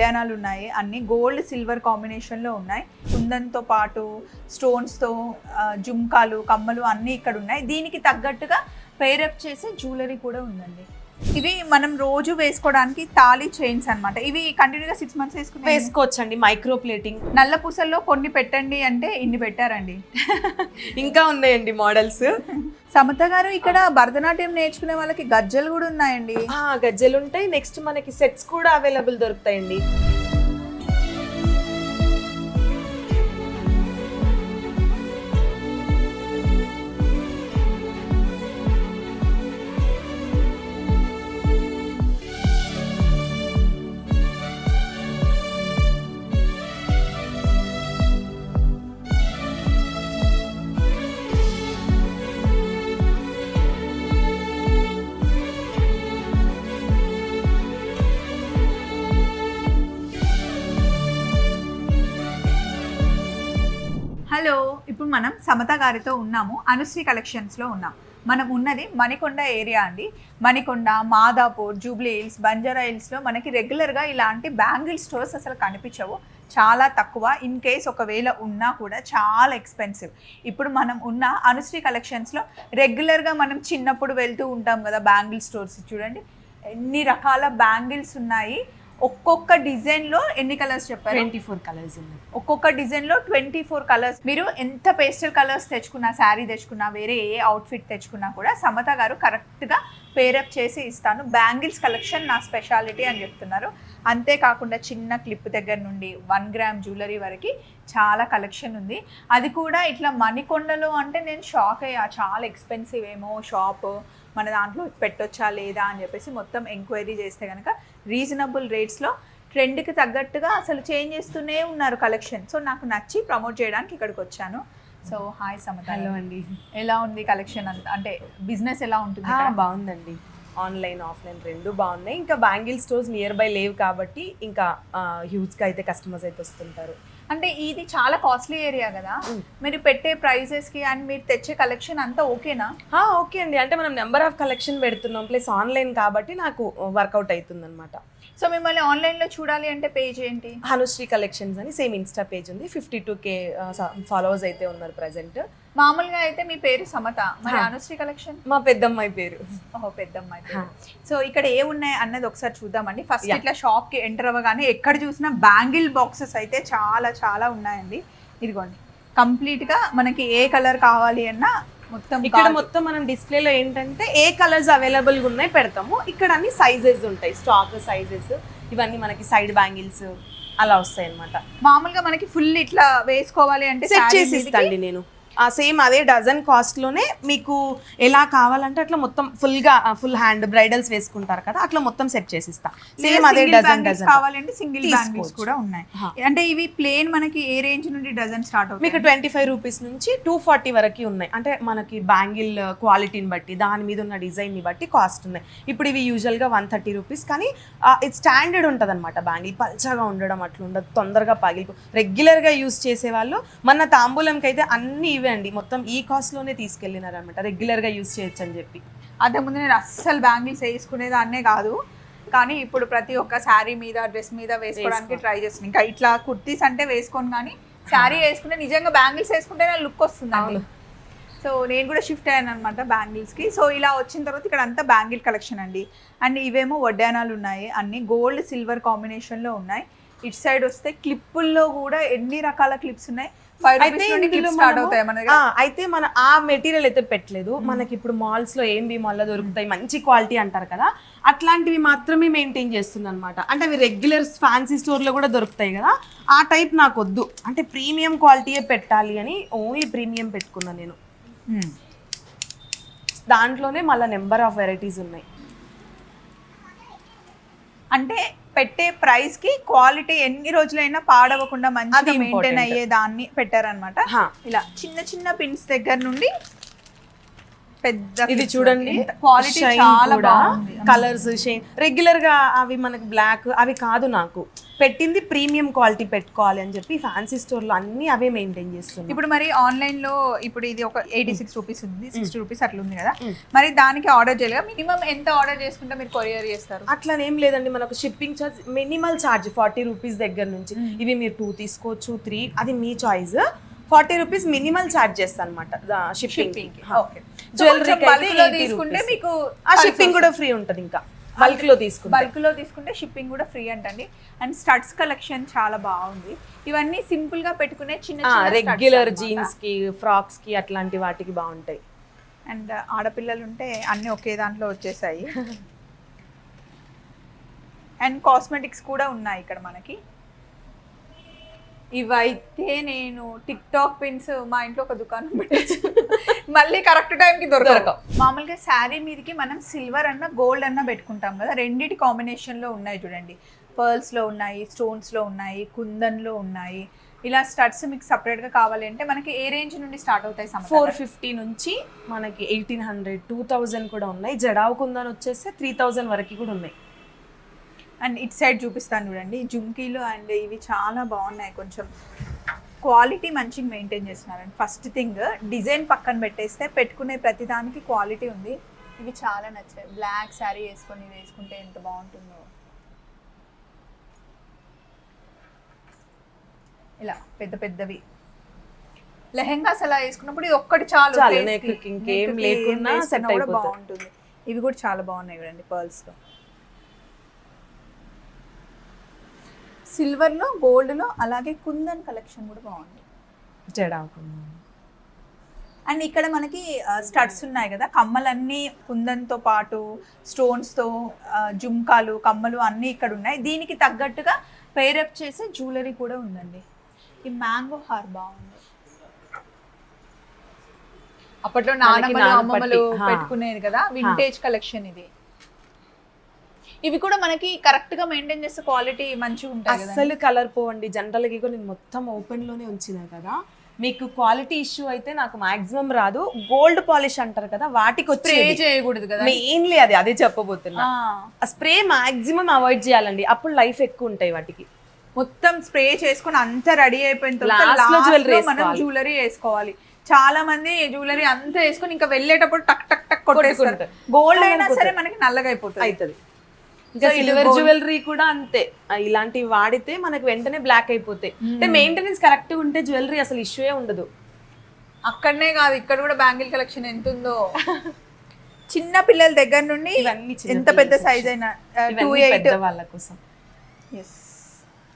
వడ్డానాలు ఉన్నాయి. అన్ని gold silver కాంబినేషన్లో ఉన్నాయి. కుందంతో పాటు స్టోన్స్తో జుమ్కాలు కమ్మలు అన్నీ ఇక్కడ ఉన్నాయి. దీనికి తగ్గట్టుగా పేరప్ చేసే జ్యువెలరీ కూడా ఉందండి. ఇవి మనం రోజు వేసుకోవడానికి తాళి చైన్స్ అన్నమాట. ఇవి కంటిన్యూగా సిక్స్ మంత్స్ వేసుకునే వేసుకోవచ్చండి మైక్రో ప్లేటింగ్ నల్ల పూసల్లో కొన్ని పెట్టండి అంటే ఇన్ని పెట్టారండి. ఇంకా ఉన్నాయండి మోడల్స్ సమత గారు ఇక్కడ భరతనాట్యం నేర్చుకునే వాళ్ళకి గజ్జలు కూడా ఉన్నాయండి. గజ్జలు ఉంటాయి నెక్స్ట్ మనకి సెట్స్ కూడా అవైలబుల్ దొరుకుతాయండి. ఇప్పుడు మనం సమత గారితో ఉన్నాము అనుశ్రీ కలెక్షన్స్లో ఉన్నాం. మనం ఉన్నది మణికొండ ఏరియా అండి. మణికొండ మాదాపూర్ జూబ్లీ హిల్స్ బంజారా హిల్స్లో మనకి రెగ్యులర్గా ఇలాంటి బ్యాంగిల్ స్టోర్స్ అసలు కనిపించవు. చాలా తక్కువ ఇన్ కేస్ ఒకవేళ ఉన్నా కూడా చాలా ఎక్స్పెన్సివ్. ఇప్పుడు మనం ఉన్న అనుశ్రీ కలెక్షన్స్లో రెగ్యులర్గా మనం చిన్నప్పుడు వెళ్తూ ఉంటాం కదా బ్యాంగిల్ స్టోర్స్ చూడండి. ఎన్ని రకాల బ్యాంగిల్స్ ఉన్నాయి. ఒక్కొక్క డిజైన్లో ఎన్ని కలర్స్ చెప్పారు? ట్వంటీ ఫోర్ కలర్స్ ఒక్కొక్క డిజైన్లో ట్వంటీ ఫోర్ కలర్స్ మీరు ఎంత పేస్టల్ కలర్స్ తెచ్చుకున్నా శారీ తెచ్చుకున్నా వేరే ఏ అవుట్ఫిట్ తెచ్చుకున్నా కూడా సమత గారు కరెక్ట్గా పేరప్ చేసి ఇస్తాను. బ్యాంగిల్స్ కలెక్షన్ నా స్పెషాలిటీ అని చెప్తున్నారు. అంతేకాకుండా చిన్న క్లిప్ దగ్గర నుండి వన్ గ్రామ్ జ్యువెలరీ వరకు చాలా కలెక్షన్ ఉంది. అది కూడా ఇట్లా మణికొండలో అంటే నేను షాక్ అయ్యా. చాలా ఎక్స్పెన్సివ్ ఏమో షాప్ మన దాంట్లో పెట్టొచ్చా లేదా అని చెప్పేసి మొత్తం ఎంక్వైరీ చేస్తే కనుక రీజనబుల్ రేట్స్లో ట్రెండ్కి తగ్గట్టుగా అసలు చేంజ్ చేస్తూనే ఉన్నారు కలెక్షన్ సో నాకు నచ్చి ప్రమోట్ చేయడానికి ఇక్కడికి వచ్చాను. సో హాయ్ సమత హలో అండి. ఎలా ఉంది కలెక్షన్ అంత? అంటే బిజినెస్ ఎలా ఉంటుంది? బాగుందండి. ఆన్లైన్ ఆఫ్లైన్ రెండు బాగున్నాయి. ఇంకా బ్యాంగిల్ స్టోర్స్ నియర్ బై లేవు కాబట్టి ఇంకా హ్యూజ్గా అయితే కస్టమర్స్ అయితే వస్తుంటారు. అంటే ఇది చాలా కాస్ట్లీ ఏరియా కదా. Mm. మీరు పెట్టే ప్రైజెస్కి అండ్ మీరు తెచ్చే కలెక్షన్ అంతా ఓకేనా? ఓకే అండి. అంటే మనం నెంబర్ ఆఫ్ కలెక్షన్ పెడుతున్నాం ప్లస్ ఆన్లైన్ కాబట్టి నాకు వర్కౌట్ అవుతుంది అనమాట సో మిమ్మల్ని ఆన్లైన్లో చూడాలి అంటే పేజ్ ఏంటి? హనుశ్రీ కలెక్షన్స్ అని సేమ్ ఇన్స్టా పేజ్ ఉంది. ఫిఫ్టీ టూ కే ఫాలోవర్స్ అయితే ఉన్నారు ప్రజెంట్ మామూలుగా అయితే మీ పేరు సమత. మరి. అనుశ్రీ కలెక్షన్ మా పెద్దమ్మాయి పేరు. ఓహో పెద్దమ్మాయి. సో ఇక్కడ ఏ ఉన్నాయి అన్నది ఒకసారి చూద్దామండి. ఫస్ట్. ఇట్లా షాప్కి ఎంటర్ అవ్వగానే ఎక్కడ చూసినా బ్యాంగిల్ బాక్సెస్ అయితే చాలా చాలా ఉన్నాయండి. ఇదిగోండి. కంప్లీట్గా మనకి ఏ కలర్ కావాలి అన్నా మొత్తం ఇక్కడ. మొత్తం మనం డిస్ప్లేలో ఏంటంటే ఏ కలర్స్ అవైలబుల్గా ఉన్నాయి పెడతాము. ఇక్కడ అన్ని సైజెస్ ఉంటాయి. స్టాక్ సైజెస్ ఇవన్నీ మనకి సైడ్ బ్యాంగిల్స్ అలా వస్తాయి అనమాట మామూలుగా మనకి ఫుల్ ఇట్లా వేసుకోవాలి అంటే సెట్ చేసి ఇస్తాండి నేను. సేమ్ అదే డజన్ కాస్ట్లోనే మీకు ఎలా కావాలంటే అట్లా మొత్తం ఫుల్గా ఫుల్ హ్యాండ్ బ్రైడల్స్ వేసుకుంటారు కదా అట్లా మొత్తం సెట్ చేసి ఇస్తా సేమ్ అదే డజన్ డజన్ కావాలంటే సింగిల్ బ్యాంగిల్స్. కూడా ఉన్నాయి. అంటే ఇవి ప్లేన్ మనకి ఏ రేంజ్ నుండి డజన్ స్టార్ట్ మీకు అవుతాయి? ట్వంటీ ఫైవ్ రూపీస్ నుంచి టూ ఫార్టీ వరకు ఉన్నాయి. అంటే మనకి బ్యాంగిల్ క్వాలిటీని బట్టి దాని మీద ఉన్న డిజైన్ని బట్టి కాస్ట్ ఉన్నాయి. ఇప్పుడు ఇవి యూజువల్గా వన్ థర్టీ రూపీస్ కానీ ఇది స్టాండర్డ్ ఉంటుంది అనమాట బ్యాంగిల్ పల్చగా ఉండడం అట్లా ఉండదు తొందరగా పగిలిపో. రెగ్యులర్గా యూస్ చేసే వాళ్ళు మన తాంబూలంకి అయితే అన్ని ఇవే అండి. మొత్తం ఈ కాస్ట్లోనే తీసుకెళ్ళినారు అనమాట రెగ్యులర్గా యూస్ చేయొచ్చు అని చెప్పి. అంతకుముందు నేను అస్సలు బ్యాంగిల్స్ వేసుకునేదాన్నే కాదు. కానీ ఇప్పుడు ప్రతి ఒక్క శారీ మీద డ్రెస్ మీద వేసుకోవడానికి వేసుకో. ట్రై చేస్తున్నాను ఇంకా ఇట్లా కుర్తీస్ అంటే వేసుకోను కానీ శారీ వేసుకుంటే నిజంగా బ్యాంగిల్స్ వేసుకుంటే నా లుక్ వస్తుంది. సో నేను కూడా షిఫ్ట్ అయ్యాను అనమాట బ్యాంగిల్స్కి. సో ఇలా వచ్చిన తర్వాత ఇక్కడ అంతా బ్యాంగిల్ కలెక్షన్ అండి. అండ్ ఇవేమో వడ్డానాలు ఉన్నాయి. అన్ని గోల్డ్ సిల్వర్ కాంబినేషన్లో ఉన్నాయి. ఇటు సైడ్ వస్తే క్లిప్పుల్లో కూడా ఎన్ని రకాల క్లిప్స్ ఉన్నాయి. అయితే మన ఆ, మెటీరియల్ అయితే పెట్టలేదు. మనకి ఇప్పుడు మాల్స్లో ఏం బి మాల్లో దొరుకుతాయి మంచి క్వాలిటీ అంటారు కదా. అట్లాంటివి మాత్రమే మెయింటైన్ చేస్తుంది అనమాట అంటే అవి రెగ్యులర్ ఫ్యాన్సీ స్టోర్లో కూడా దొరుకుతాయి కదా. ఆ టైప్ నాకు వద్దు. అంటే ప్రీమియం క్వాలిటీయే పెట్టాలి అని ఓన్లీ ప్రీమియం పెట్టుకున్నా నేను. Hmm. దాంట్లోనే మళ్ళీ నెంబర్ ఆఫ్ వెరైటీస్ ఉన్నాయి. అంటే పెట్టే ప్రైస్కి క్వాలిటీ ఎన్ని రోజులైనా పాడవకుండా మంచిగా మెయింటైన్. అయ్యే దాన్ని పెట్టారనమాట. ఇలా చిన్న చిన్న పిన్స్ దగ్గర నుండి పెద్ద ఇది చూడండి. క్వాలిటీ చాలా బాగుంది. కలర్స్ షైన్ రెగ్యులర్గా అవి మనకి బ్లాక్ అవి కాదు నాకు. పెట్టింది ప్రీమియం క్వాలిటీ పెట్టుకోవాలి అని చెప్పి ఫ్యాన్సీ స్టోర్లో అన్ని అవే మెయింటైన్ చేస్తున్నాయి ఇప్పుడు మరి ఆన్లైన్లో ఇప్పుడు ఇది ఒక ఎయిటీ సిక్స్ రూపీస్ ఉంది సిక్స్టీ రూపీస్ అట్లా ఉంది కదా. మరి దానికి ఆర్డర్ చేయాలి మినిమం ఎంత ఆర్డర్ చేసుకుంటే మీరు కొరియర్ చేస్తారు? అట్లనేం లేదండి మనకు shipping charge minimal charge forty rupees దగ్గర నుంచి. ఇవి మీరు టూ తీసుకోవచ్చు త్రీ అది మీ choice forty rupees minimal charge చేస్తాను అనమాట షిప్పింగ్ జ్యువెలరీ తీసుకుంటే మీకు ఆ షిప్పింగ్ కూడా ఫ్రీ ఉంటుంది ఇంకా. బల్క్లో తీసుకుంటే. బల్క్లో తీసుకుంటే షిప్పింగ్ కూడా ఫ్రీ అంటండి. అండ్ స్టడ్స్ కలెక్షన్ చాలా బాగుంది. ఇవన్నీ సింపుల్గా పెట్టుకునే చిన్న చిన్న రెగ్యులర్ జీన్స్కి ఫ్రాక్స్కి అట్లాంటి వాటికి బాగుంటాయి. అండ్ ఆడపిల్లలు ఉంటే అన్ని ఒకే దాంట్లో వచ్చేసాయి. అండ్ కాస్మెటిక్స్ కూడా ఉన్నాయి ఇక్కడ మనకి. ఇవైతే నేను టిక్ టాక్ పిన్స్ మా ఇంట్లో ఒక దుకాణం పెట్టచ్చు మళ్ళీ కరెక్ట్ టైంకి దొరకవు. దొరకవు. మామూలుగా శారీ మీదకి మనం సిల్వర్ అన్న గోల్డ్ అన్న పెట్టుకుంటాం కదా రెండిటి కాంబినేషన్లో ఉన్నాయి చూడండి. పర్ల్స్లో ఉన్నాయి స్టోన్స్లో ఉన్నాయి కుందన్లో ఉన్నాయి. ఇలా స్టడ్స్ మీకు సపరేట్గా కావాలి అంటే మనకి ఏ రేంజ్ నుండి స్టార్ట్ అవుతాయి ఫోర్ ఫిఫ్టీ నుంచి మనకి ఎయిటీన్ హండ్రెడ్ టూ థౌజండ్ కూడా ఉన్నాయి. జడావు కుందని వచ్చేస్తే త్రీ థౌజండ్ వరకు కూడా ఉన్నాయి. అండ్ ఇట్ సైడ్ చూపిస్తాను చూడండి. జుమ్కీలు అండ్ ఇవి చాలా బాగున్నాయి కొంచెం. క్వాలిటీ మంచిగా మెయింటైన్ చేస్తున్నారండి. ఫస్ట్ థింగ్ డిజైన్ పక్కన పెట్టేస్తే పెట్టుకునే ప్రతిదానికి క్వాలిటీ ఉంది. ఇవి చాలా నచ్చాయి. బ్లాక్ శారీ వేసుకొని వేసుకుంటే ఎంత బాగుంటుందో. ఇలా పెద్ద పెద్దవి. లెహెంగాస్ అలా వేసుకున్నప్పుడు ఇది ఒక్కటి చాలు. ఇంకేం Neck కి లేకున్నా వేసుకున్నా set కూడా అయిపోతుంది. బాగుంటుంది. ఇవి కూడా చాలా బాగున్నాయి చూడండి pearls లో సిల్వర్లో గోల్డ్లో అలాగే కుందన్ కలెక్షన్ కూడా బాగుంది. అండ్ ఇక్కడ మనకి స్టడ్స్ ఉన్నాయి కదా కమ్మలన్నీ కుందన్తో పాటు స్టోన్స్తో జుమ్కాలు కమ్మలు అన్నీ ఇక్కడ ఉన్నాయి. దీనికి తగ్గట్టుగా పేరప్ చేసే జ్యువెలరీ కూడా ఉందండి. ఈ మ్యాంగో హార్ బాగుంది. అప్పట్లో నానమ్మలు అమ్మమ్మలు. పెట్టుకునేది కదా వింటేజ్ కలెక్షన్ ఇది. ఇవి కూడా మనకి కరెక్ట్గా మెయింటైన్ చేసే క్వాలిటీ మంచిగా ఉంటాయి కదా. అస్సలు కలర్ పోవండి. జనరల్గా నేను మొత్తం ఓపెన్లోనే ఉంచిన కదా. మీకు క్వాలిటీ ఇష్యూ అయితే నాకు మాక్సిమం రాదు. గోల్డ్ పాలిష్ అంటారు కదా వాటికి స్ప్రే చేయకూడదు కదా. మెయిన్లీ అది అదే చెప్పబోతున్నా. స్ప్రే మాక్సిమం అవాయిడ్ చేయాలండి. అప్పుడు లైఫ్ ఎక్కువ ఉంటాయి వాటికి. మొత్తం స్ప్రే చేసుకుని అంతా రెడీ అయిపోయిన తర్వాత మనం. జ్యువెలరీ వేసుకోవాలి. చాలా మంది జ్యువెలరీ అంతా వేసుకొని ఇంకా వెళ్ళేటప్పుడు టక్ టక్ టక్ కొట్టేస్తారు. కొట్టుకుంటారు. గోల్డ్ అయినా. సరే మనకి నల్లగా అయిపోతుంది. అవుతుంది ఇంకా సిల్వర్ జ్యువెలరీ కూడా అంతే. ఆ, ఇలాంటివి వాడితే మనకు వెంటనే బ్లాక్ అయిపోతాయి అంటే మెయింటెనెన్స్ కరెక్ట్ ఉంటే జ్యువెలరీ అసలు ఇష్యూయే ఉండదు. అక్కడనే కాదు ఇక్కడ కూడా బ్యాంగిల్ కలెక్షన్ ఎంత ఉందో చిన్న పిల్లల దగ్గర నుండి ఎంత పెద్ద సైజ్ అయినా టూ ఎయిట్ వాళ్ళ కోసం.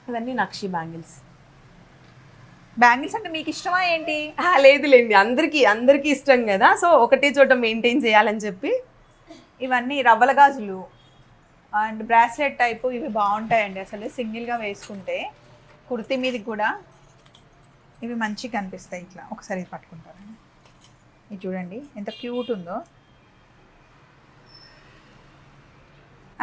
ఇవన్నీ నక్షి బ్యాంగిల్స్ బ్యాంగిల్స్ అంటే మీకు ఇష్టమా ఏంటి? లేదులేండి. అందరికి అందరికి ఇష్టం కదా. సో ఒకటే చోట మెయింటైన్ చేయాలని చెప్పి. ఇవన్నీ రవ్వల గాజులు. అండ్ బ్రాస్లెట్ టైపు ఇవి బాగుంటాయండి అసలు సింగిల్గా వేసుకుంటే. కుర్తి మీదకి కూడా ఇవి మంచిగా కనిపిస్తాయి ఇట్లా. ఒకసారి ఇది పట్టుకుంటాను. ఇది చూడండి ఎంత క్యూట్ ఉందో.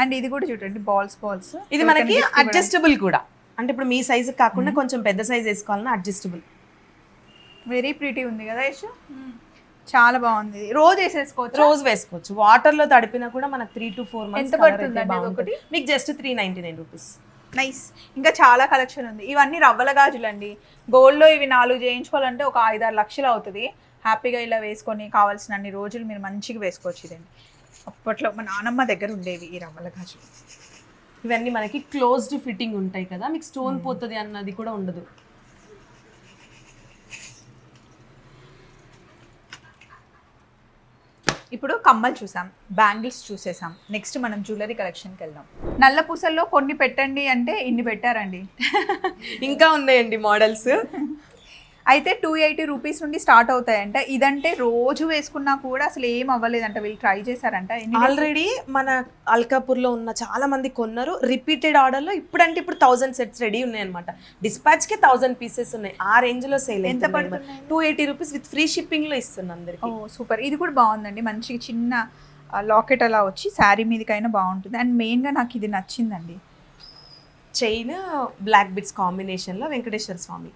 అండ్ ఇది కూడా చూడండి బాల్స్ బాల్స్. ఇది మనకి అడ్జస్టబుల్ కూడా. అంటే ఇప్పుడు మీ సైజు కాకుండా కొంచెం పెద్ద సైజ్ వేసుకోవాలన్నా అడ్జస్టబుల్. వెరీ ప్రీటీ ఉంది కదా యశ్? చాలా బాగుంది. రోజు వేసేసుకోవచ్చు? రోజు వేసుకోవచ్చు. వాటర్లో తడిపినా కూడా మనకు త్రీ టు ఫోర్ మంత్స్ ఎంత ఇది ఒకటి? మీకు just three ninety nine rupees nice ఇంకా చాలా కలెక్షన్ ఉంది. ఇవన్నీ రవ్వల గాజులు అండి. గోల్డ్లో ఇవి నాలుగు చేయించుకోవాలంటే ఒక ఐదారు లక్షలు అవుతుంది. హ్యాపీగా ఇలా వేసుకొని కావాల్సిన అన్ని రోజులు మీరు మంచిగా వేసుకోవచ్చు ఇదండి. అప్పట్లో మా నానమ్మ దగ్గర ఉండేవి ఈ రవ్వల గాజులు. ఇవన్నీ మనకి క్లోజ్డ్ ఫిట్టింగ్ ఉంటాయి కదా. మీకు స్టోన్ పోతుంది అన్నది కూడా ఉండదు. ఇప్పుడు కమ్మలు చూసాం బ్యాంగిల్స్ చూసేసాం. నెక్స్ట్ మనం జ్యువెలరీ కలెక్షన్కి వెళ్దాం. నల్ల పూసల్లో కొన్ని పెట్టండి అంటే ఇన్ని పెట్టారండి. ఇంకా ఉన్నాయండి మోడల్స్ అయితే టూ ఎయిటీ రూపీస్ నుండి స్టార్ట్ అవుతాయంట. ఇదంటే రోజు వేసుకున్నా కూడా అసలు ఏం అవ్వలేదంట. వీళ్ళు ట్రై చేశారంట? ఆల్రెడీ మన అల్కాపూర్లో ఉన్న చాలా మంది కొన్నారు. రిపీటెడ్ ఆర్డర్లో ఇప్పుడంటే ఇప్పుడు థౌసండ్ సెట్స్ రెడీ ఉన్నాయి అనమాట డిస్పాచ్కి థౌసండ్ పీసెస్ ఉన్నాయి. ఆ రేంజ్లో సేల్ ఎంత పడుతున్నాయి? Two eighty rupees with free షిప్పింగ్లో ఇస్తున్నా అందరికి. ఓ సూపర్ ఇది కూడా బాగుందండి. మంచిగా చిన్న లాకెట్ అలా వచ్చి శారీ మీదకైనా బాగుంటుంది. అండ్ మెయిన్గా నాకు ఇది నచ్చిందండి. చైన్ బ్లాక్ బిట్స్ కాంబినేషన్లో వెంకటేశ్వర స్వామి.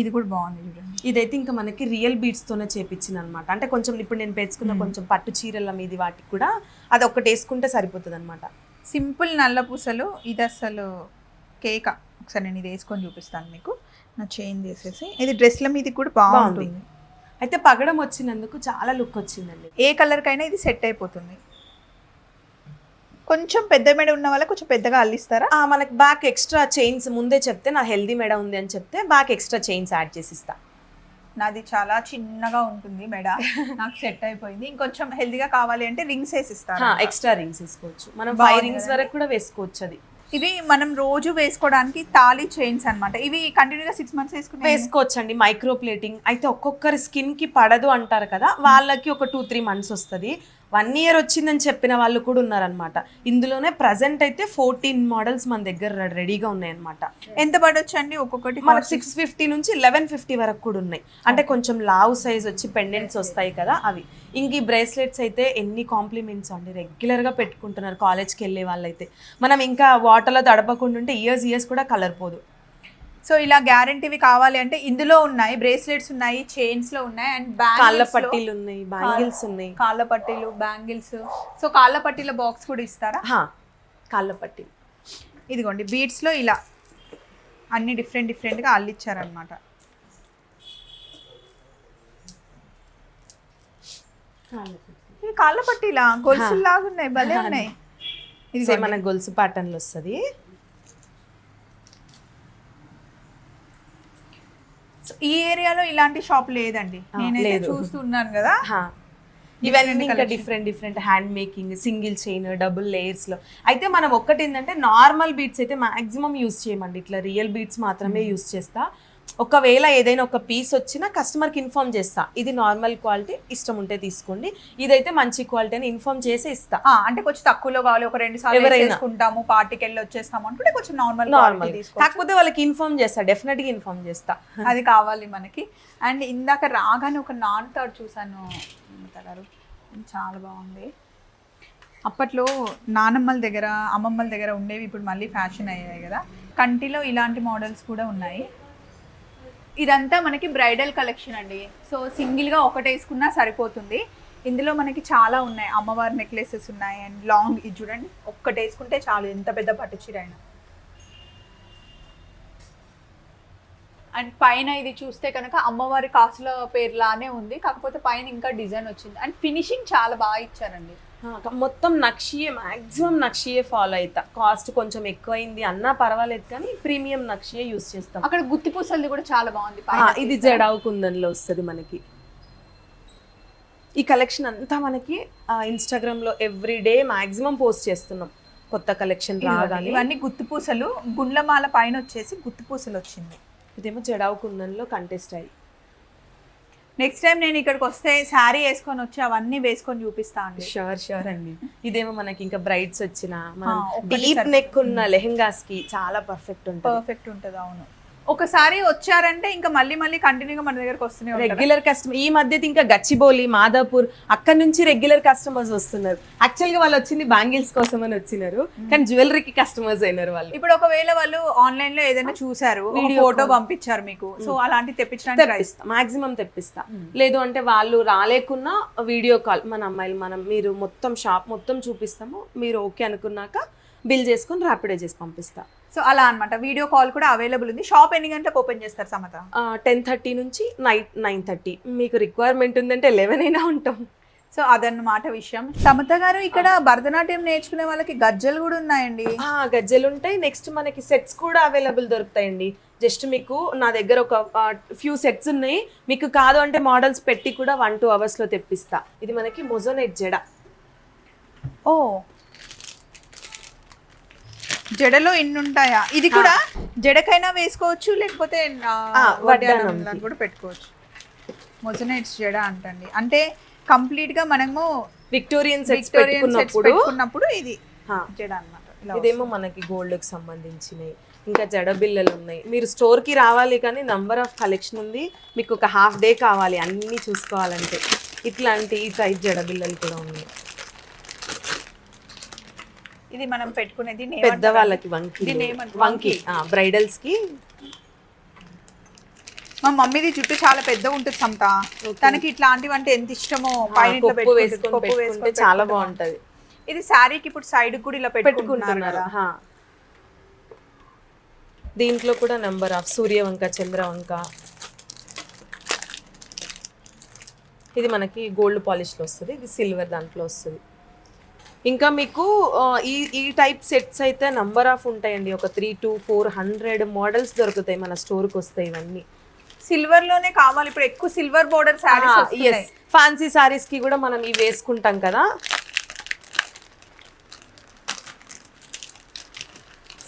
ఇది కూడా బాగుంది చూడండి. ఇదైతే ఇంకా మనకి రియల్ బీడ్స్ తోనే చేపించింది అనమాట అంటే కొంచెం ఇప్పుడు నేను పెంచుకున్న కొంచెం పట్టు చీరల మీది వాటికి కూడా అది ఒక్కటి వేసుకుంటే సరిపోతుంది అనమాట సింపుల్ నల్ల పూసలు ఇది అసలు కేక. ఒకసారి నేను ఇది వేసుకొని చూపిస్తాను మీకు. నా చైన్ చేసేసి ఇది డ్రెస్ల మీద కూడా బాగుంటుంది. అయితే పగడం వచ్చినందుకు చాలా లుక్ వచ్చిందండి. ఏ కలర్ కైనా ఇది సెట్ అయిపోతుంది. కొంచెం పెద్ద మెడ ఉన్న వాళ్ళకి కొంచెం పెద్దగా అల్లిస్తారా? మనకి బ్యాక్ ఎక్స్ట్రా చైన్స్ ముందే చెప్తే నా హెల్దీ మెడ ఉంది అని చెప్తే బ్యాక్ ఎక్స్ట్రా చైన్స్ యాడ్ చేసి నాది చాలా చిన్నగా ఉంటుంది మెడ. నాకు సెట్ అయిపోయింది. ఇంకొంచెం హెల్దీగా కావాలి అంటే రింగ్స్ వేసి ఇస్తాను ఎక్స్ట్రా రింగ్స్ వేసుకోవచ్చు. మనం ఫైవ్ రింగ్స్? వరకు కూడా వేసుకోవచ్చు అది. ఇవి మనం రోజు వేసుకోవడానికి తాళి చైన్స్ అన్నమాట ఇవి కంటిన్యూగా సిక్స్ మంత్స్ వేసుకునే వేసుకోవచ్చు అండి మైక్రో ప్లేటింగ్ అయితే ఒక్కొక్కరి స్కిన్కి పడదు అంటారు కదా వాళ్ళకి ఒక టూ త్రీ మంత్స్ వస్తుంది. వన్ ఇయర్ వచ్చిందని చెప్పిన వాళ్ళు కూడా ఉన్నారనమాట ఇందులోనే ప్రజెంట్ అయితే ఫోర్టీన్ మోడల్స్ మన దగ్గర రెడీగా ఉన్నాయన్నమాట. ఎంత పడొచ్చు అండి ఒక్కొక్కటి మనకు సిక్స్ ఫిఫ్టీ నుంచి లెవెన్ ఫిఫ్టీ వరకు కూడా ఉన్నాయి. అంటే కొంచెం లావ్ సైజ్ వచ్చి పెండెంట్స్ వస్తాయి కదా అవి. ఇంక ఈ బ్రేస్లెట్స్ అయితే ఎన్ని కాంప్లిమెంట్స్ అండి. రెగ్యులర్గా పెట్టుకుంటున్నారు కాలేజ్కి వెళ్ళే వాళ్ళైతే. మనం ఇంకా వాటర్లో తడపకుండా ఉంటే ఇయర్స్ ఇయర్స్ కూడా కలర్ పోదు. సో ఇలా గ్యారంటీవి కావాలి అంటే ఇందులో ఉన్నాయి బ్రేస్లెట్స్ ఉన్నాయి చైన్స్లో ఉన్నాయి అండ్ కాళ్ళ పట్టీలు ఉన్నాయి బ్యాంగిల్స్ ఉన్నాయి. కాళ్ళ పట్టీలు బ్యాంగిల్స్. సో కాళ్ళ పట్టీల బాక్స్ కూడా ఇస్తారా? కాళ్ళ పట్టీలు ఇదిగోండి బీడ్స్లో ఇలా అన్ని డిఫరెంట్ డిఫరెంట్గా అల్లిచ్చారనమాట కాళ్ళ పట్టీలా గొలుసులు లాగా ఉన్నాయి. భలే ఉన్నాయి ఇది మన గొలుసు ప్యాటర్న్లో వస్తుంది. ఈ ఏరియాలో ఇలాంటి షాప్ లేదండి. లేదు. చూస్తున్నాను కదా. ఇవన్నీ ఇంకా different different hand making single chain double లేయర్స్లో. అయితే మనం ఒక్కటి ఏంటంటే నార్మల్ బీట్స్ అయితే మాక్సిమం యూస్ చేయమండి. ఇట్లా రియల్ బీట్స్ మాత్రమే యూస్ చేస్తా. ఒకవేళ ఏదైనా ఒక పీస్ వచ్చినా కస్టమర్కి ఇన్ఫార్మ్ చేస్తా. ఇది నార్మల్ క్వాలిటీ ఇష్టం ఉంటే తీసుకోండి. ఇదైతే మంచి క్వాలిటీ అని ఇన్ఫార్మ్ చేసి ఇస్తా. ఆ, అంటే కొంచెం తక్కువలో కావాలి. ఒక రెండు సార్లు ఎవరైనా. వేసుకుంటాము పార్టీకి వెళ్ళి వచ్చేస్తాము అనుకుంటే కొంచెం నార్మల్ నార్మల్ తీసుకోవాలి కాకపోతే వాళ్ళకి ఇన్ఫార్మ్ చేస్తా. డెఫినెట్గా ఇన్ఫార్మ్ చేస్తా. అది కావాలి మనకి. అండ్ ఇందాక రాగానే ఒక నాన్ థర్డ్ చూసాను మమత గారు ఇది చాలా బాగుంది. అప్పట్లో నానమ్మల దగ్గర అమ్మమ్మల దగ్గర ఉండేవి ఇప్పుడు మళ్ళీ ఫ్యాషన్ అయ్యాయి కదా. కంటిలో ఇలాంటి మోడల్స్ కూడా ఉన్నాయి. ఇదంతా మనకి బ్రైడల్ కలెక్షన్ అండి. సో సింగిల్గా ఒకటి వేసుకున్నా సరిపోతుంది. ఇందులో మనకి చాలా ఉన్నాయి. అమ్మవారి నెక్లెసెస్ ఉన్నాయి అండ్ లాంగ్ ఇది చూడండి. ఒక్కటి వేసుకుంటే చాలు. ఎంత పెద్ద పట్టు చీర అయినా. అండ్ పైన ఇది చూస్తే కనుక అమ్మవారి కాసుల పేర్లానే ఉంది. కాకపోతే పైన ఇంకా డిజైన్ వచ్చింది. అండ్ ఫినిషింగ్ చాలా బాగా ఇచ్చారండి. మొత్తం నక్షియే మాక్సిమం నక్షియే ఫాలో అవుతా కాస్ట్ కొంచెం ఎక్కువైంది అన్నా పర్వాలేదు కానీ ప్రీమియం నక్షియే యూస్ చేస్తాం. అక్కడ గుత్తి పూసలది కూడా చాలా బాగుంది. ఇది జడావు కుందన్లో వస్తుంది మనకి. ఈ కలెక్షన్ అంతా మనకి ఇన్స్టాగ్రామ్లో ఎవ్రీ డే మాక్సిమం పోస్ట్ చేస్తున్నాం. కొత్త కలెక్షన్ రాగానే. ఇవన్నీ గుత్తి పూసలు. గుండ్లమాల పైన వచ్చేసి గుత్తి పూసలు వచ్చింది ఇదేమో జడావు కుందన్లో కంటెస్ట్ అయ్యి నెక్స్ట్ టైం నేను ఇక్కడికి వస్తే శారీ వేసుకొని వచ్చి అవన్నీ వేసుకొని చూపిస్తా అండి. షూర్ షూర్ అండి. ఇదేమో మనకి ఇంకా బ్రైడ్స్ వచ్చిన డీప్. నెక్ ఉన్న లెహెంగాస్కి చాలా పర్ఫెక్ట్ ఉంటుంది. పర్ఫెక్ట్ ఉంటుంది అవును. ఒకసారి వచ్చారంటే ఇంకా మళ్ళీ మళ్ళీ కంటిన్యూగా మన దగ్గరకు వస్తూనే ఉంటారు. రెగ్యులర్ కస్టమర్ ఈ మధ్య ఇంకా గచ్చిబౌలి మాదాపూర్ అక్కడ నుంచి రెగ్యులర్ కస్టమర్స్ వస్తున్నారు. యాక్చువల్గా వాళ్ళు వచ్చింది బ్యాంగిల్స్ కోసం అని వచ్చినారు కానీ జ్యువెలరీకి కస్టమర్స్ అయినారు వాళ్ళు. ఇప్పుడు ఒకవేళ వాళ్ళు ఆన్లైన్లో ఏదైనా చూసారు ఫోటో. పంపించారు మీకు సో అలాంటి తెప్పించడానికి తెప్పిస్తా మాక్సిమం తెప్పిస్తా. లేదు అంటే వాళ్ళు రాలేకున్నా వీడియో కాల్ మన అమ్మాయిలు మనం మీరు మొత్తం షాప్ మొత్తం చూపిస్తాము మీరు ఓకే అనుకున్నాక బిల్ చేసుకొని ర్యాపిడో చేసి పంపిస్తా. సో అలా అన్నమాట. వీడియో కాల్ కూడా అవైలబుల్ ఉంది. షాప్ ఎన్ని గంటలకు ఓపెన్ చేస్తారు సమత? టెన్ థర్టీ నుంచి నైట్ నైన్ థర్టీ. మీకు రిక్వైర్మెంట్ ఉందంటే లెవెన్ అయినా ఉంటాం. సో అదన్నమాట విషయం. సమత గారు ఇక్కడ భరతనాట్యం నేర్చుకునే వాళ్ళకి గజ్జలు కూడా ఉన్నాయండి. గజ్జెలు ఉంటాయి. నెక్స్ట్ మనకి సెట్స్ కూడా అవైలబుల్ దొరుకుతాయండి. జస్ట్ మీకు నా దగ్గర ఒక ఫ్యూ సెట్స్ ఉన్నాయి. మీకు కాదు అంటే మోడల్స్ పెట్టి కూడా వన్ టూ అవర్స్లో తెప్పిస్తా. ఇది మనకి మొజోనెట్ జడ. ఓ జడలో ఇన్ని ఉంటాయా ఇది కూడా జడకైనా వేసుకోవచ్చు లేకపోతే వడ్డానం కూడా పెట్టుకోవచ్చు. మొజనైట్స్ జడ అంటండి. అంటే కంప్లీట్గా మనము విక్టోరియన్ సెట్స్ పెట్టుకున్నప్పుడు ఇది జడ అన్నమాట. ఇలా ఇదేమో మనకి గోల్డ్కి సంబంధించినవి ఇంకా జడ బిల్లలు ఉన్నాయి మీరు స్టోర్కి రావాలి కానీ నంబర్ ఆఫ్ కలెక్షన్ ఉంది. మీకు ఒక హాఫ్ డే కావాలి అన్నీ చూసుకోవాలంటే. ఇట్లాంటి ఈ టైప్ జడ బిల్లలు కూడా ఉన్నాయి. ఇది మనం పెట్టుకునేది పెద్ద వాళ్ళకి వంకి? వంకి బ్రైడల్స్కి. మా మమ్మీది జుట్టు చాలా పెద్ద ఉంటుంది సమత. తనకి ఇట్లాంటివి అంటే ఎంత ఇష్టమో పైన చాలా. బాగుంటది. ఇది శారీకి ఇప్పుడు సైడ్ కూడా ఇలా పెట్టుకుంటున్నారు. దీంట్లో కూడా నెంబర్ ఆఫ్ సూర్యవంక చంద్రవంక. ఇది మనకి గోల్డ్ పాలిష్లో వస్తుంది ఇది సిల్వర్ దాంట్లో వస్తుంది. ఇంకా మీకు ఈ ఈ టైప్ సెట్స్ అయితే నంబర్ ఆఫ్ ఉంటాయండి. ఒక three to four hundred models దొరుకుతాయి మన స్టోర్కి వస్తాయి ఇవన్నీ. సిల్వర్లోనే కావాలి. ఇప్పుడు ఎక్కువ సిల్వర్ బోర్డర్ శారీస్ ఫ్యాన్సీ సారీస్కి కూడా మనం ఇవి వేసుకుంటాం కదా.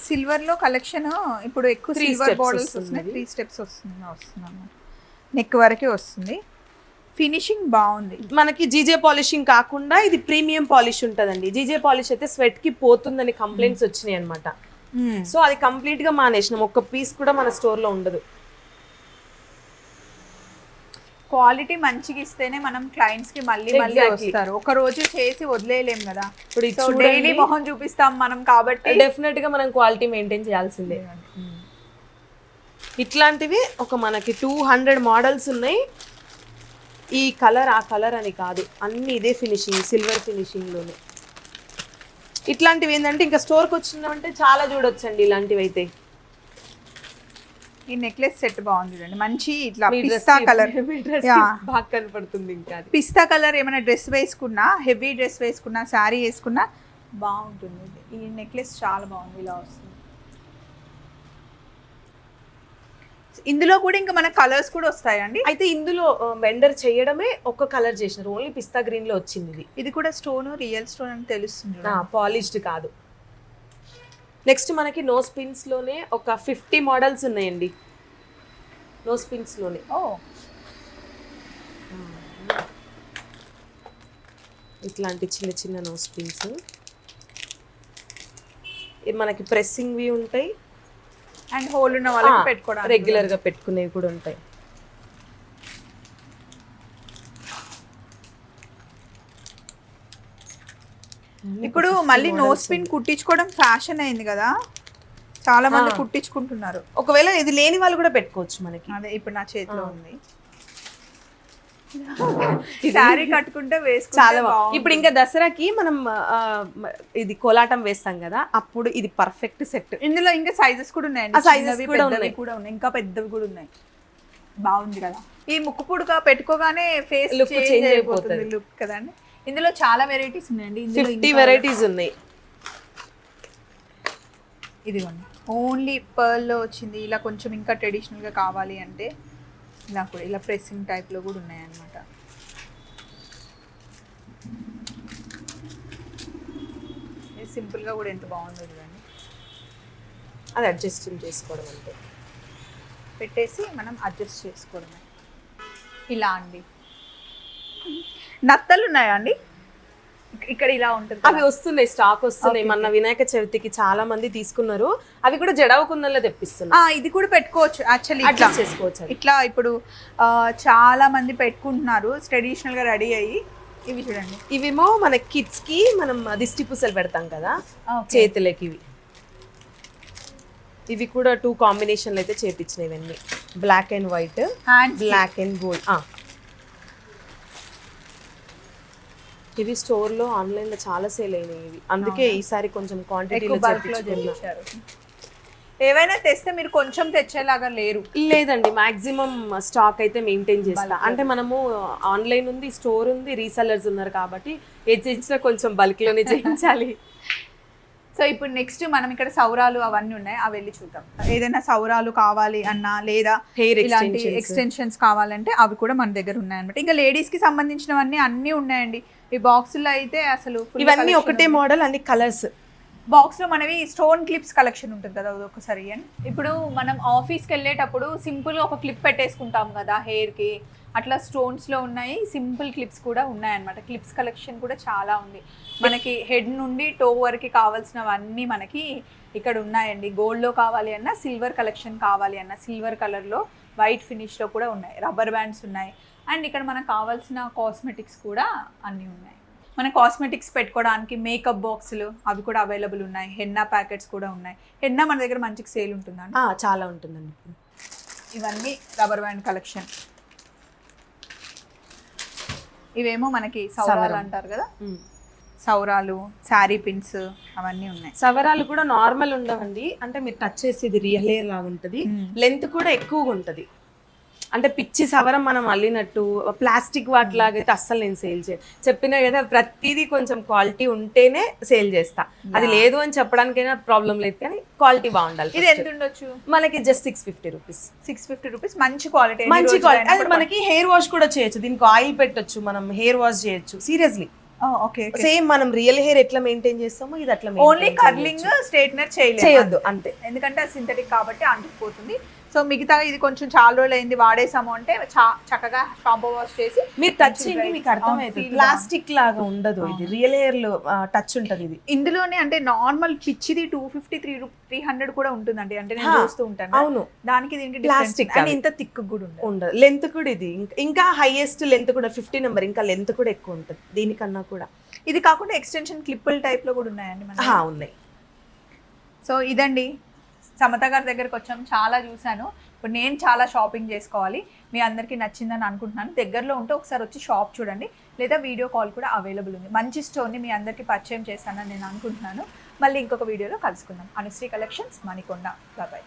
సిల్వర్లో కలెక్షన్ ఇప్పుడు ఎక్కువ సిల్వర్ బోర్డర్స్ వస్తున్నాయి. త్రీ స్టెప్స్ వస్తుంది. వస్తున్నాను నెక్ వరకే వస్తుంది. ఫినిషింగ్ బాగుంది. మనకి జీజే పాలిషింగ్ కాకుండా ఇది ప్రీమియం పాలిష్ ఉంటుందండి. జీజే పాలిష్ అయితే స్వెట్కి పోతుందని కంప్లైంట్స్ వచ్చినాయి అనమాట సో అది కంప్లీట్గా మానేసినాం. ఒక్క పీస్ కూడా మన స్టోర్లో ఉండదు. క్వాలిటీ మంచిగా ఇస్తేనే మనం క్లయింట్స్కి మళ్ళీ మళ్ళీ. వస్తారు. ఒక రోజు చేసి వదిలేయలేం కదా. ఇప్పుడు. డైలీ మొహం చూపిస్తాం మనం కాబట్టి డెఫినెట్గా మనం క్వాలిటీ మెయింటైన్ చేయాల్సిందే. ఇట్లాంటివి ఒక మనకి టూ హండ్రెడ్ మోడల్స్ ఉన్నాయి. ఈ కలర్ ఆ కలర్ అని కాదు అన్ని ఇదే ఫినిషింగ్ సిల్వర్ ఫినిషింగ్లోనే ఇట్లాంటివి ఏంటంటే ఇంకా స్టోర్కి వచ్చినామంటే చాలా చూడొచ్చండి ఇలాంటివి అయితే ఈ నెక్లెస్ సెట్ బాగుంది చూడండి. మంచి ఇట్లా పిస్తా కలర్. బాగా కనపడుతుంది ఇంకా పిస్తా కలర్ ఏమైనా డ్రెస్ వేసుకున్నా హెవీ డ్రెస్ వేసుకున్నా శారీ వేసుకున్నా బాగుంటుంది. ఈ నెక్లెస్ చాలా బాగుంది ఇలా వస్తుంది. ఇందులో కూడా ఇంకా మన కలర్స్ కూడా వస్తాయండి. అయితే ఇందులో వెండర్ చేయడమే ఒక కలర్ చేసినారు. ఓన్లీ పిస్తా గ్రీన్లో వచ్చింది ఇది. ఇది కూడా స్టోన్ రియల్ స్టోన్ అని తెలుస్తుంది. పాలిష్డ్ కాదు. నెక్స్ట్ మనకి నో స్పిన్స్లోనే ఒక ఫిఫ్టీ మోడల్స్ ఉన్నాయండి. నో స్పిన్స్లోనే. ఓ. ఇట్లాంటి చిన్న చిన్న నో స్పిన్స్ మనకి ప్రెస్సింగ్వి ఉంటాయి. అండ్ హోల్ ఉన్న వాళ్ళకి పెట్టుకోవడానికి రెగ్యులర్గా పెట్టుకునేవి కూడా ఉంటాయి. ఇప్పుడు మళ్ళీ నో స్పిన్ కుట్టించుకోవడం ఫ్యాషన్ అయింది కదా? చాలా మంది కుట్టించుకుంటున్నారు. ఒకవేళ ఇది లేని వాళ్ళు కూడా పెట్టుకోవచ్చు మనకి. అదే ఇప్పుడు నా చేతిలో ఉంది. శారీ కట్టుకుంటే వేసుకుంటే చాలా బాగుంది. ఇప్పుడు ఇంకా దసరాకి మనం ఆ, ఇది కోలాటం వేస్తాం కదా అప్పుడు ఇది పర్ఫెక్ట్ సెట్ ఇందులో ఇంకా సైజెస్ కూడా ఉన్నాయండి. ఆ sizes చిన్నవి, కూడా పెద్దవి ఉన్నాయి. కూడా ఉన్నాయి. ఇంకా పెద్దవి కూడా ఉన్నాయి. బాగుంది కదా. ఈ ముక్కు పుడక పెట్టుకోగానే ఫేస్ Look చేంజ్ అయిపోతుంది అయిపోతుంది. లుక్ కదండి. ఇందులో చాలా వెరైటీస్ ఉన్నాయండి. ఇందులో ఫిఫ్టీ ఇంకా- వెరైటీస్ ఉన్నాయి. ఇదిగోండి. ఓన్లీ పర్ల్లో వచ్చింది. ఇలా కొంచెం ఇంకా ట్రెడిషనల్గా కావాలి అంటే ఇలా కూడా ఇలా ప్రెస్సింగ్ టైప్లో కూడా ఉన్నాయన్నమాట. ఇది సింపుల్గా కూడా ఎంత బాగుందో చూడండి. అది అడ్జస్ట్ చేసుకోవడం అంటే పెట్టేసి మనం అడ్జస్ట్ చేసుకోవడమే. ఇలా అండి. నత్తలు ఉన్నాయా అండి? ఇక్కడ ఇలా ఉంటుంది అవి వస్తున్నాయి స్టాక్ వస్తున్నాయి. మన వినాయక చవితికి చాలా మంది తీసుకున్నారు. అవి కూడా జడవ కుందల్లో తెప్పిస్తున్నారు. ఇది కూడా పెట్టుకోవచ్చు యాక్చువల్లీ ఇట్లా. అడ్జస్ట్ చేసుకోవచ్చు. ఇట్లా ఇప్పుడు చాలా మంది పెట్టుకుంటున్నారు ట్రెడిషనల్గా రెడీ అయ్యి. ఇవి చూడండి. ఇవేమో మన కిడ్స్కి మనం దిష్టి పూసలు పెడతాం కదా. చేతులకి ఇవి. ఇవి కూడా టూ కాంబినేషన్లు అయితే చేపించినవి ఇవన్నీ. Black and white hands black and gold ఇవి స్టోర్లో ఆన్లైన్లో చాలా సేల్ అయినాయి అందుకే ఈసారి కొంచెం క్వాంటిటీలో ఏవైనా తెస్తే మీరు కొంచెం తెచ్చేలాగా లేరు. లేదండి మాక్సిమం స్టాక్ అయితే మెయింటైన్ చేస్తా. అంటే మనము ఆన్లైన్ ఉంది స్టోర్ ఉంది రీసెల్లర్స్ ఉన్నారు కాబట్టి ఏది చేయించినా కొంచెం బల్క్లోనే చేయించాలి. సో ఇప్పుడు నెక్స్ట్ మనం ఇక్కడ సౌరాలు అవన్నీ ఉన్నాయి అవి వెళ్ళి చూద్దాం. ఏదైనా సౌరాలు కావాలి అన్నా లేదా Hair ఇలాంటి. ఎక్స్టెన్షన్స్ కావాలంటే అవి కూడా మన దగ్గర ఉన్నాయన్నమాట. ఇంకా లేడీస్కి సంబంధించినవన్నీ అన్నీ ఉన్నాయండి. ఈ బాక్సుల్లో అయితే అసలు ఇవన్నీ ఒకటే మోడల్ అన్ని కలర్స్ బాక్స్లో మనవి స్టోన్ క్లిప్స్ కలెక్షన్ ఉంటుంది కదా అది ఒకసారి. ఇప్పుడు మనం ఆఫీస్కి వెళ్ళేటప్పుడు సింపుల్ ఒక క్లిప్ పెట్టేసుకుంటాం కదా హెయిర్కి అట్లా స్టోన్స్లో ఉన్నాయి సింపుల్ క్లిప్స్ కూడా ఉన్నాయన్నమాట. క్లిప్స్ కలెక్షన్ కూడా చాలా ఉంది. మనకి హెడ్ నుండి టో వరకు కావాల్సినవన్నీ మనకి ఇక్కడ ఉన్నాయండి. గోల్డ్లో కావాలి అన్నా సిల్వర్ కలెక్షన్ కావాలి అన్నా సిల్వర్ కలర్లో వైట్ ఫినిష్లో కూడా ఉన్నాయి. రబ్బర్ బ్యాండ్స్ ఉన్నాయి. అండ్ ఇక్కడ మనకు కావాల్సిన కాస్మెటిక్స్ కూడా అన్నీ ఉన్నాయి. మన కాస్మెటిక్స్ పెట్టుకోవడానికి మేకప్ బాక్సులు అవి కూడా అవైలబుల్ ఉన్నాయి. హెన్నా ప్యాకెట్స్ కూడా ఉన్నాయి. హెన్నా మన దగ్గర మంచిగా సేల్ ఉంటుందండి. చాలా ఉంటుందండి ఇవన్నీ రబ్బర్ బ్యాండ్ కలెక్షన్ ఇవేమో మనకి సౌరాలు సవరం. అంటారు కదా? సౌరాలు శారీ పిన్స్ అవన్నీ ఉన్నాయి. సవరాలు కూడా నార్మల్ ఉండవండి. అంటే మీరు టచ్ చేసి ఇది రియల్ హెయిర్ లాగా ఉంటుంది. లెంత్ కూడా ఎక్కువగా ఉంటుంది. అంటే పిచ్చి సవరం మనం అల్లినట్టు ప్లాస్టిక్ వాటిలాగా అయితే అస్సలు నేను సేల్ చేయను చెప్పినా కదా ప్రతిదీ కొంచెం క్వాలిటీ ఉంటేనే సేల్ చేస్తా. అది లేదు అని చెప్పడానికైనా ప్రాబ్లం లేదు కానీ క్వాలిటీ బాగుండాలి ఇది. ఎంత ఉండొచ్చు మనకి just six fifty rupees six fifty rupees మంచి క్వాలిటీ మంచి క్వాలిటీ అది మనకి హెయిర్ వాష్ కూడా చేయొచ్చు. దీనికి ఆయిల్ పెట్టొచ్చు మనం హెయిర్ వాష్ చేయొచ్చు. సీరియస్లీ ఓకే సేమ్ మనం రియల్ హెయిర్ ఎట్లా మెయింటైన్ చేస్తామో ఇది అట్లా ఓన్లీ కర్లింగ్. స్ట్రైట్నర్ చేయలేదు చేయొద్దు అంతే. ఎందుకంటే సింథటిక్ కాబట్టి అంటుకుపోతుంది. సో మిగతా ఇది కొంచెం చాలా రోజులు అయింది వాడేసాము అంటే చక్కగా షాంపూ వాష్ చేసి మీరు టచ్ మీకు అర్థమవుతుంది feel ప్లాస్టిక్ లాగా ఉండదు ఇది. రియల్ హెయిర్లో టచ్ ఉంటది ఇది. ఇందులోనే అంటే నార్మల్ పిచ్చిది two fifty three three hundred కూడా ఉంటుందండి. అంటే నేను చూస్తూ ఉంటాను. అవును. దానికి దీనికి ప్లాస్టిక్ అవి. ఇంత థిక్ కూడా ఉండదు. లెంత్ కూడా ఇది. ఇంకా- హైయెస్ట్ లెంత్ కూడా ఫిఫ్టీ నెంబర్ ఇంకా లెంత్ కూడా ఎక్కువ ఉంటుంది. దీనికన్నా కూడా. ఇది కాకుండా ఎక్స్టెన్షన్ క్లిప్పుల టైప్లో కూడా ఉన్నాయండి ఉన్నాయి. సో ఇదండి. సమత గారి దగ్గరకు వచ్చాం చాలా చూశాను. ఇప్పుడు నేను చాలా షాపింగ్ చేసుకోవాలి. మీ అందరికీ నచ్చిందని అనుకుంటున్నాను. దగ్గరలో ఉంటే ఒకసారి వచ్చి షాప్ చూడండి. లేదా వీడియో కాల్ కూడా అవైలబుల్ ఉంది. మంచి స్టోర్ని మీ అందరికీ పరిచయం చేస్తానని నేను అనుకుంటున్నాను. మళ్ళీ ఇంకొక వీడియోలో కలుసుకుందాం. అనుశ్రీ కలెక్షన్స్ మణికొండ. బాబాయ్